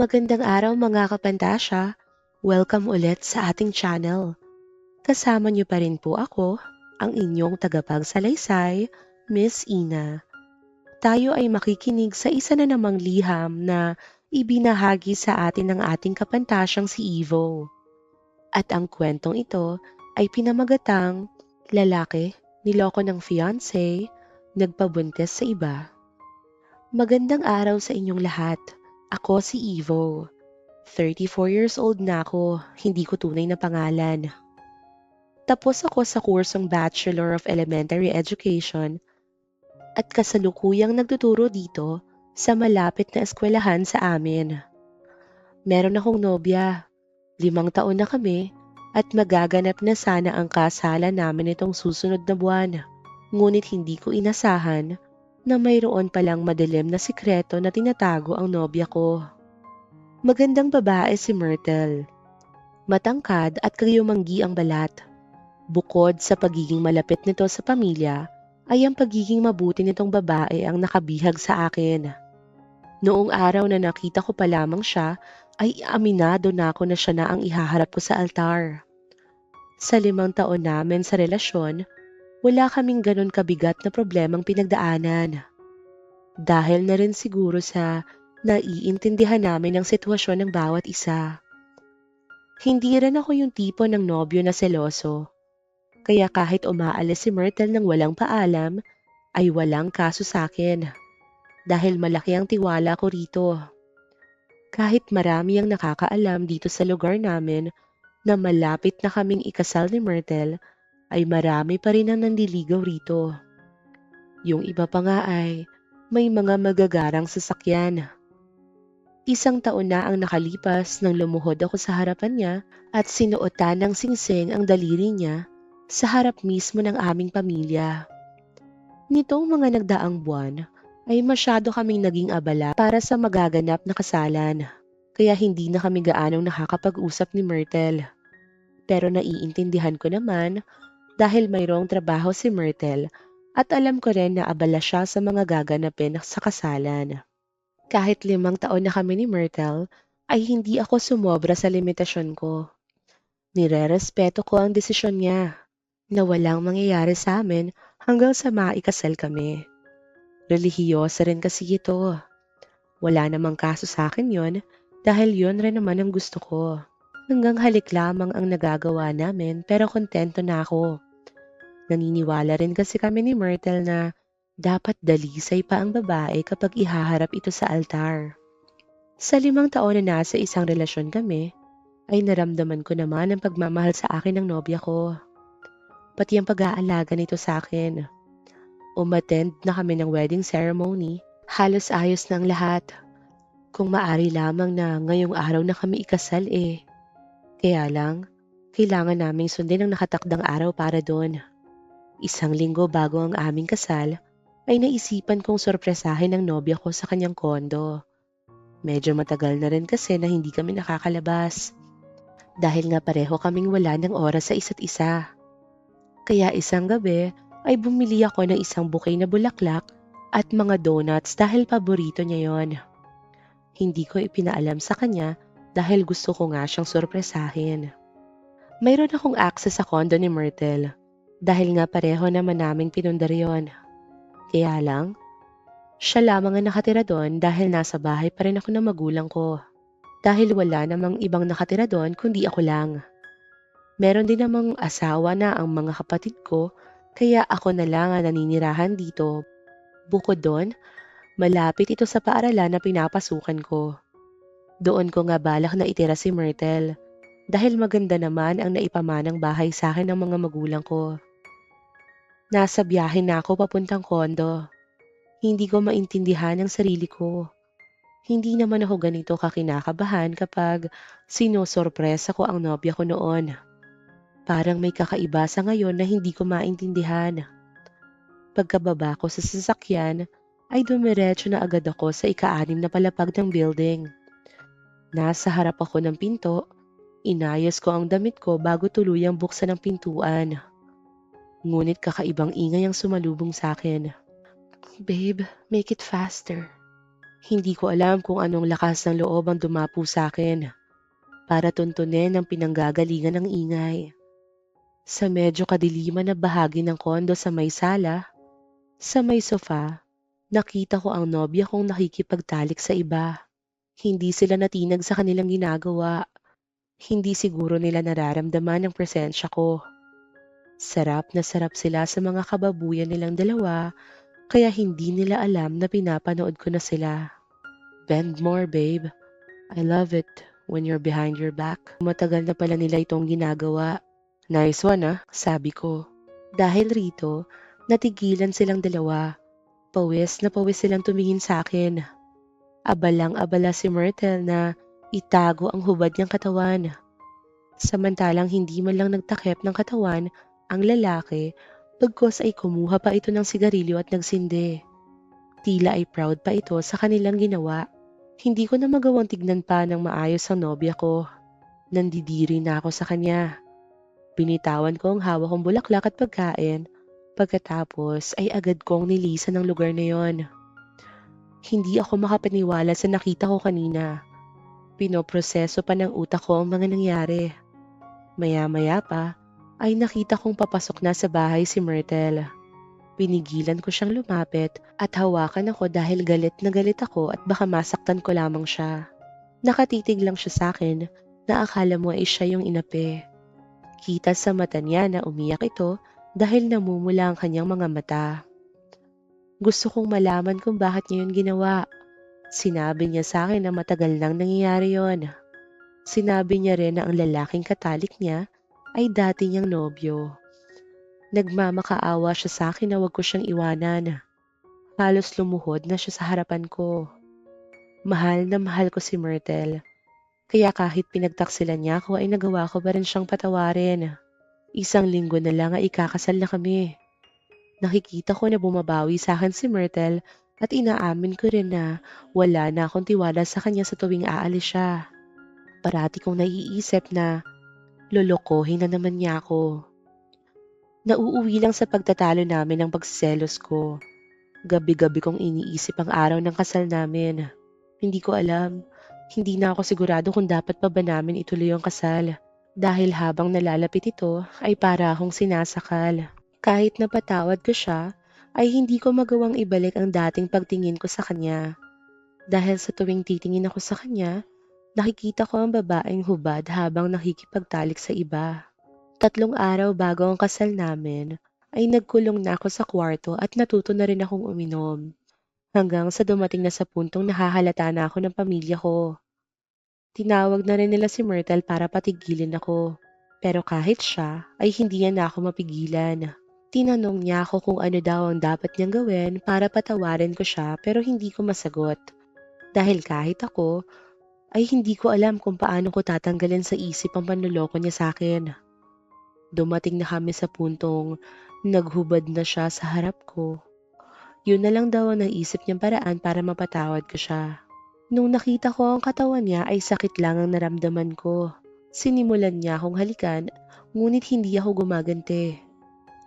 Magandang araw mga kapantasya. Welcome ulit sa ating channel. Kasama niyo pa rin po ako, ang inyong tagapagsalaysay, Miss Ina. Tayo ay makikinig sa isa na namang liham na ibinahagi sa atin ng ating kapantasyang si Evo. At ang kwentong ito ay pinamagatang lalaki, niloko ng fiancé, nagpabuntis sa iba. Magandang araw sa inyong lahat. Ako si Evo. 34 years old na ako, hindi ko tunay na pangalan. Tapos ako sa kursong Bachelor of Elementary Education at kasalukuyang nagtuturo dito sa malapit na eskwelahan sa amin. Meron akong nobya. Limang taon na kami at magaganap na sana ang kasalan namin itong susunod na buwan. Ngunit hindi ko inasahan na mayroon palang madilim na sikreto na tinatago ang nobya ko. Magandang babae si Myrtle. Matangkad at kayumanggi ang balat. Bukod sa pagiging malapit nito sa pamilya, ay ang pagiging mabuti nitong babae ang nakabihag sa akin. Noong araw na nakita ko pa lamang siya, ay aminado na ako na siya na ang ihaharap ko sa altar. Sa limang taon namin sa relasyon, wala kaming ganon kabigat na problemang pinagdaanan. Dahil na rin siguro sa naiintindihan namin ang sitwasyon ng bawat isa. Hindi rin ako yung tipo ng nobyo na seloso. Kaya kahit umaalis si Myrtle ng walang paalam, ay walang kaso sa akin. Dahil malaki ang tiwala ko rito. Kahit marami ang nakakaalam dito sa lugar namin na malapit na kaming ikasal ni Myrtle, ay marami pa rin ang nandiligaw rito. Yung iba pa nga ay may mga magagarang sasakyan. Isang taon na ang nakalipas nang lumuhod ako sa harapan niya at sinuotan ng singsing ang daliri niya sa harap mismo ng aming pamilya. Nitong mga nagdaang buwan ay masyado kaming naging abala para sa magaganap na kasalan kaya hindi na kami gaanong nakakapag-usap ni Myrtle. Pero naiintindihan ko naman dahil mayroong trabaho si Myrtle at alam ko rin na abala siya sa mga gaganapin sa kasalan. Kahit limang taon na kami ni Myrtle, ay hindi ako sumobra sa limitasyon ko. Nire-respeto ko ang desisyon niya na walang mangyayari sa amin hanggang sa maikasal kami. Relihiyosa rin kasi ito. Wala namang kaso sa akin yon dahil yon rin naman ang gusto ko. Hanggang halik lamang ang nagagawa namin pero kontento na ako. Naniniwala rin kasi kami ni Myrtle na dapat dalisay pa ang babae kapag ihaharap ito sa altar. Sa limang taon na nasa isang relasyon kami, ay naramdaman ko naman ang pagmamahal sa akin ng nobya ko. Pati ang pag-aalaga nito sa akin. Umattend na kami ng wedding ceremony, halos ayos ang lahat. Kung maari lamang na ngayong araw na kami ikasal eh. Kaya lang, kailangan naming sundin ang nakatakdang araw para doon. Isang linggo bago ang aming kasal, ay naisipan kong sorpresahin ang nobya ko sa kanyang kondo. Medyo matagal na rin kasi na hindi kami nakakalabas. Dahil nga pareho kaming wala ng oras sa isa't isa. Kaya isang gabi ay bumili ako ng isang bouquet na bulaklak at mga donuts dahil paborito niya yon. Hindi ko ipinaalam sa kanya dahil gusto ko nga siyang sorpresahin. Mayroon akong access sa kondo ni Myrtle dahil nga pareho naman naming pinundar yon. Kaya lang, siya lamang ang nakatira doon dahil nasa bahay pa rin ako ng magulang ko. Dahil wala namang ibang nakatira doon kundi ako lang. Meron din namang asawa na ang mga kapatid ko kaya ako na lang ang naninirahan dito. Bukod doon, malapit ito sa paaralan na pinapasukan ko. Doon ko nga balak na itira si Myrtle dahil maganda naman ang naipamanang bahay sa akin ng mga magulang ko. Nasa biyahe na ako papuntang kondo. Hindi ko maintindihan ang sarili ko. Hindi naman ako ganito kakinakabahan kapag sinosorpresa ko ang nobya ko noon. Parang may kakaiba sa ngayon na hindi ko maintindihan. Pagkababa ko sa sasakyan, ay dumiretso na agad ako sa ikaanim na palapag ng building. Nasa harap ako ng pinto, inayos ko ang damit ko bago tuluyang buksan ang pintuan. Ngunit kakaibang ingay ang sumalubong sa akin. Babe, make it faster. Hindi ko alam kung anong lakas ng loob ang dumapo sa akin para tuntunin ang pinanggagalingan ng ingay. Sa medyo kadiliman na bahagi ng kondo sa may sala, sa may sofa, nakita ko ang nobya kong nakikipagtalik sa iba. Hindi sila natinag sa kanilang ginagawa. Hindi siguro nila nararamdaman ang presensya ko. Sarap na sarap sila sa mga kababuyan nilang dalawa, kaya hindi nila alam na pinapanood ko na sila. Bend more, babe. I love it when you're behind your back. Matagal na pala nila itong ginagawa. Nice one ah, sabi ko. Dahil rito, natigilan silang dalawa. Pawis na pawis silang tumingin sa akin. Abalang abala si Myrtle na itago ang hubad niyang katawan. Samantalang hindi man lang nagtakip ng katawan ang lalaki, pagkos ay kumuha pa ito ng sigarilyo at nagsindi. Tila ay proud pa ito sa kanilang ginawa. Hindi ko na magawang tignan pa ng maayos ang nobya ko. Nandidiri na ako sa kanya. Binitawan ko ang hawak kong bulaklak at pagkain. Pagkatapos ay agad kong nilisan ng lugar na yon. Hindi ako makapaniwala sa nakita ko kanina. Pinoproseso pa ng utak ko ang mga nangyari. Maya-maya pa ay nakita kong papasok na sa bahay si Myrtle. Pinigilan ko siyang lumapit at hawakan ako dahil galit na galit ako at baka masaktan ko lamang siya. Nakatitig lang siya sa akin na akala mo ay siya yung inapi. Kita sa mata niya na umiyak ito dahil namumula ang kanyang mga mata. Gusto kong malaman kung bakit niya yun ginawa. Sinabi niya sa akin na matagal nang nangyayari yon. Sinabi niya rin na ang lalaking katalik niya ay dati niyang nobyo. Nagmamakaawa siya sa akin na wag ko siyang iwanan. Halos lumuhod na siya sa harapan ko. Mahal na mahal ko si Myrtle. Kaya kahit pinagtaksilan niya ako ay nagawa ko pa rin siyang patawarin. Isang linggo na lang ay ikakasal na kami. Nakikita ko na bumabawi sa akin si Myrtle at inaamin ko rin na wala na akong tiwala sa kanya sa tuwing aalis siya. Parati kong naiisip na lolokohin na naman niya ako. Nauuwi lang sa pagtatalo namin ang pagselos ko. Gabi-gabi kong iniisip ang araw ng kasal namin. Hindi ko alam. Hindi na ako sigurado kung dapat pa ba namin ituloy ang kasal. Dahil habang nalalapit ito ay para akong sinasakal. Kahit napatawad ko siya, ay hindi ko magawang ibalik ang dating pagtingin ko sa kanya. Dahil sa tuwing titingin ako sa kanya, nakikita ko ang babaeng hubad habang nakikipagtalik sa iba. Tatlong araw bago ang kasal namin, ay nagkulong na ako sa kwarto at natuto na rin akong uminom. Hanggang sa dumating na sa puntong nahahalata na ako ng pamilya ko. Tinawag na rin nila si Myrtle para patigilin ako. Pero kahit siya, ay hindi niya na ako mapigilan. Tinanong niya ako kung ano daw ang dapat niyang gawin para patawarin ko siya pero hindi ko masagot. Dahil kahit ako, ay hindi ko alam kung paano ko tatanggalin sa isip ang panloloko niya sa akin. Dumating na kami sa puntong naghubad na siya sa harap ko. Yun na lang daw ang naisip niyang paraan para mapatawad ko siya. Nung nakita ko ang katawan niya ay sakit lang ang naramdaman ko. Sinimulan niya akong halikan, ngunit hindi ako gumagante.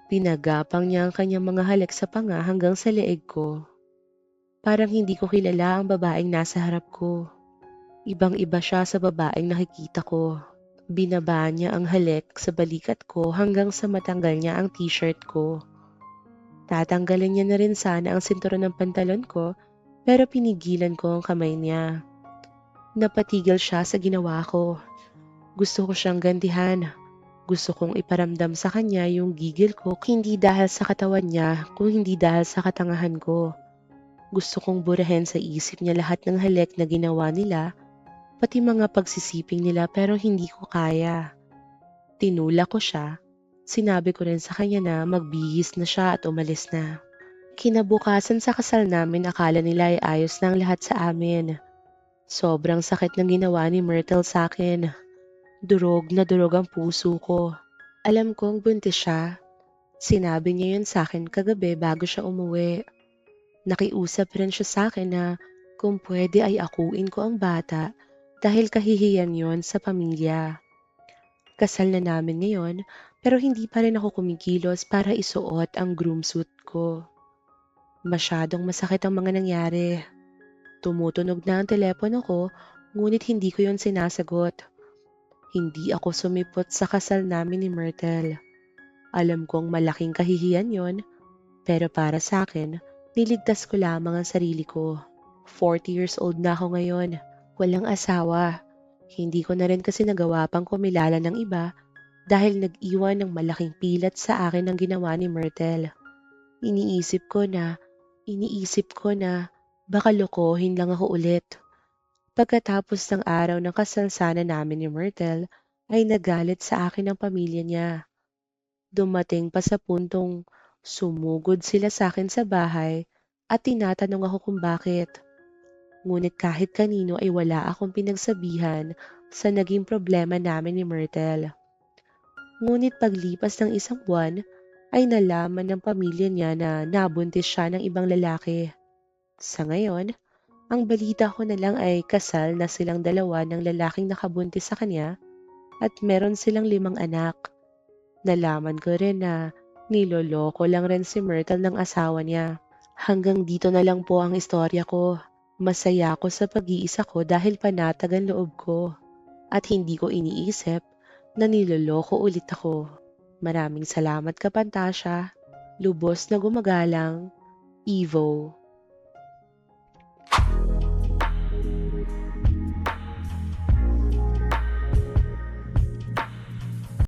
Pinagapang niya ang kanyang mga halik sa panga hanggang sa leeg ko. Parang hindi ko kilala ang babaeng nasa harap ko. Ibang-iba siya sa babaeng nakikita ko. Binaba niya ang halik sa balikat ko hanggang sa matanggal niya ang t-shirt ko. Tatanggalin niya na rin sana ang sinturon ng pantalon ko pero pinigilan ko ang kamay niya. Napatigil siya sa ginawa ko. Gusto ko siyang gantihan. Gusto kong iparamdam sa kanya yung gigil ko hindi dahil sa katawan niya kung hindi dahil sa katangahan ko. Gusto kong burahin sa isip niya lahat ng halik na ginawa nila pati mga pagsisiping nila pero hindi ko kaya. Tinula ko siya, sinabi ko rin sa kanya na magbihis na siya at umalis na. Kinabukasan sa kasal namin akala nila ay ayos na ang lahat sa amin. Sobrang sakit ng ginawa ni Myrtle sa akin. Durog na durog ang puso ko. Alam kong buntis siya. Sinabi niya yun sa akin kagabi bago siya umuwi. Nakiusap rin siya sa akin na kung pwede ay akuin ko ang bata dahil kahihiyan yon sa pamilya. Kasal na namin ngayon pero hindi pa rin ako kumikilos para isuot ang groom suit ko. Masyadong masakit ang mga nangyari. Tumutunog na ang telepono ko, ngunit hindi ko yon sinasagot. Hindi ako sumipot sa kasal namin ni Myrtle. Alam kong malaking kahihiyan yon, pero para sa akin, niligtas ko lamang ang sarili ko. 40 years old na ako ngayon, walang asawa. Hindi ko na rin kasi nagawa pang kumilala ng iba dahil nag-iwan ng malaking pilat sa akin ang ginawa ni Myrtle. Iniisip ko na, iniisip ko na baka lokohin lang ako ulit. Pagkatapos ng araw ng kasal sana namin ni Myrtle, ay nagalit sa akin ang pamilya niya. Dumating pa sa puntong sumugod sila sa akin sa bahay at tinatanong ako kung bakit. Ngunit kahit kanino ay wala akong pinagsabihan sa naging problema namin ni Myrtle. Ngunit paglipas ng isang buwan, ay nalaman ng pamilya niya na nabuntis siya ng ibang lalaki. Sa ngayon, ang balita ko na lang ay kasal na silang dalawa ng lalaking nakabuntis sa kanya at meron silang limang anak. Nalaman ko rin na niloloko lang rin si Myrtle ng asawa niya. Hanggang dito na lang po ang istorya ko. Masaya ako sa pag-iisa ko dahil panatag ang loob ko. At hindi ko iniisip na niloloko ulit ako. Maraming salamat Kapantasya. Lubos na gumagalang. Evo.